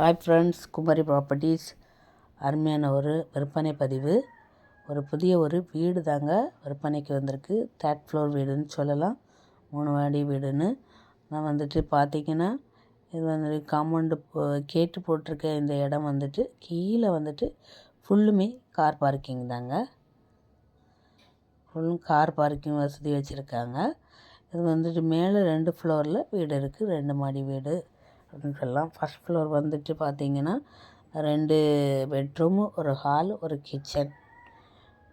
Hi friends Kumari properties அருமையான ஒரு விற்பனை பதிவு. ஒரு புதிய ஒரு வீடு தாங்க விற்பனைக்கு வந்திருக்கு. தேர்ட் ஃப்ளோர் வீடுன்னு சொல்லலாம். மூணு வாடி வீடுன்னு. நான் வந்துட்டு பார்த்தீங்கன்னா இது வந்து காம்பவுண்டு கேட்டு போட்டிருக்க இந்த இடம் வந்துட்டு கீழே வந்துட்டு ஃபுல்லுமே கார் பார்க்கிங் தாங்க. ஃபுல்லும் கார் பார்க்கிங் வசதி வச்சுருக்காங்க. இது வந்துட்டு மேலே ரெண்டு ஃப்ளோரில் வீடு இருக்குது ரெண்டு மாடி வீடு. அப்படின்னு சொல்லலாம் ஃபஸ்ட் ஃப்ளோர் வந்துட்டு பார்த்தீங்கன்னா ரெண்டு பெட்ரூமு ஒரு ஹால் ஒரு கிச்சன்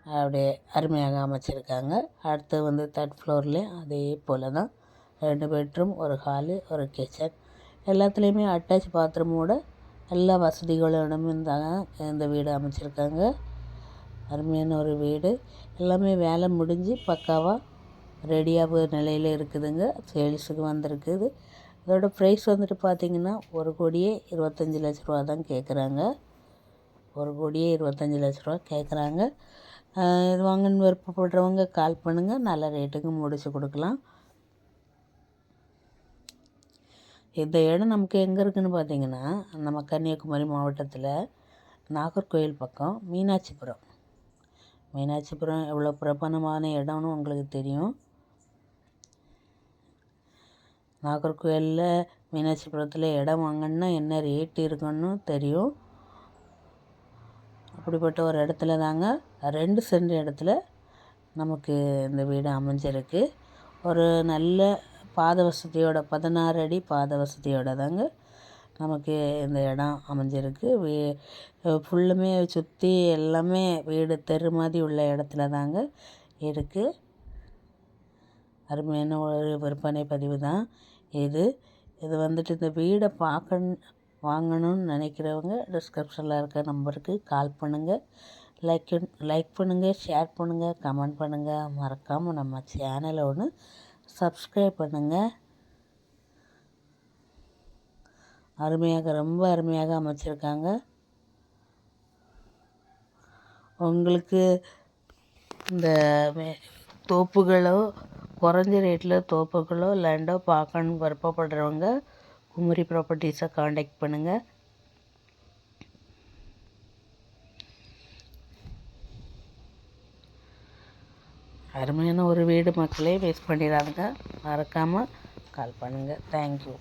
அப்படியே அருமையாக அமைச்சிருக்காங்க. அடுத்து வந்து தேர்ட் ஃப்ளோர்லேயும் அதே போல் தான் ரெண்டு பெட்ரூம் ஒரு ஹாலு ஒரு கிச்சன் எல்லாத்துலேயுமே அட்டாச் பாத்ரூமோட எல்லா வசதிகளோடும் இருந்தாங்க இந்த வீடு அமைச்சிருக்காங்க. அருமையான ஒரு வீடு. எல்லாமே வேலை முடிஞ்சு பக்காவாக ரெடியாக நிலையில் இருக்குதுங்க. சேல்ஸுக்கு வந்திருக்குது. அதோடய ப்ரைஸ் வந்துட்டு பார்த்திங்கன்னா ஒரு கோடியே இருபத்தஞ்சி லட்ச ரூபா தான் கேட்குறாங்க ஒரு கோடியே இருபத்தஞ்சி லட்ச ரூபா கேட்குறாங்க இது வாங்கன்னு விருப்பப்படுறவங்க கால் பண்ணுங்கள் நல்ல ரேட்டுக்கு முடிச்சு கொடுக்கலாம். இந்த இடம் நமக்கு எங்கே இருக்குதுன்னு பார்த்தீங்கன்னா நம்ம கன்னியாகுமரி மாவட்டத்தில் நாகர்கோயில் பக்கம் மீனாட்சிபுரம். மீனாட்சிபுரம் எவ்வளோ பிரபலமான இடம்னு உங்களுக்கு தெரியும். நாகர்கோயிலில் மீனாட்சிபுரத்தில் இடம் வாங்கினா என்ன ரேட்டு இருக்குன்னு தெரியும். அப்படிப்பட்ட ஒரு இடத்துல தாங்க ரெண்டு சென்ட் இடத்துல நமக்கு இந்த வீடு அமைஞ்சிருக்கு. ஒரு நல்ல பாத வசதியோட பதினாறு அடி பாத வசதியோட தாங்க நமக்கு இந்த இடம் அமைஞ்சிருக்கு. வீ ஃபுல்லுமே சுற்றி எல்லாமே வீடு தெரு மாதிரி உள்ள இடத்துல தாங்க இருக்குது அருமையான ஒரு விற்பனை பதிவு தான் இது. இது வந்துட்டு இந்த வீடை பார்க்க வாங்கணும்னு நினைக்கிறவங்க டிஸ்கிரிப்ஷனில் இருக்க நம்பருக்கு கால் பண்ணுங்கள் லைக் லைக் பண்ணுங்கள் ஷேர் பண்ணுங்கள் கமெண்ட் பண்ணுங்கள் மறக்காமல் நம்ம சேனலை ஒன்று சப்ஸ்கிரைப் பண்ணுங்கள் அருமையாக ரொம்ப அருமையாக அமைச்சிருக்காங்க. உங்களுக்கு இந்த தோப்புகளோ குறைஞ்ச ரேட்டில் தோப்புகளோ லேண்டோ பார்க்கணும்னு விருப்பப்படுறவங்க குமரி ப்ராப்பர்ட்டிஸை காண்டாக்ட் பண்ணுங்கள் அருமையான ஒரு வீடு மக்களே வேஸ்ட் பண்ணிடாதுங்க. மறக்காமல் கால் பண்ணுங்கள் தேங்க்யூ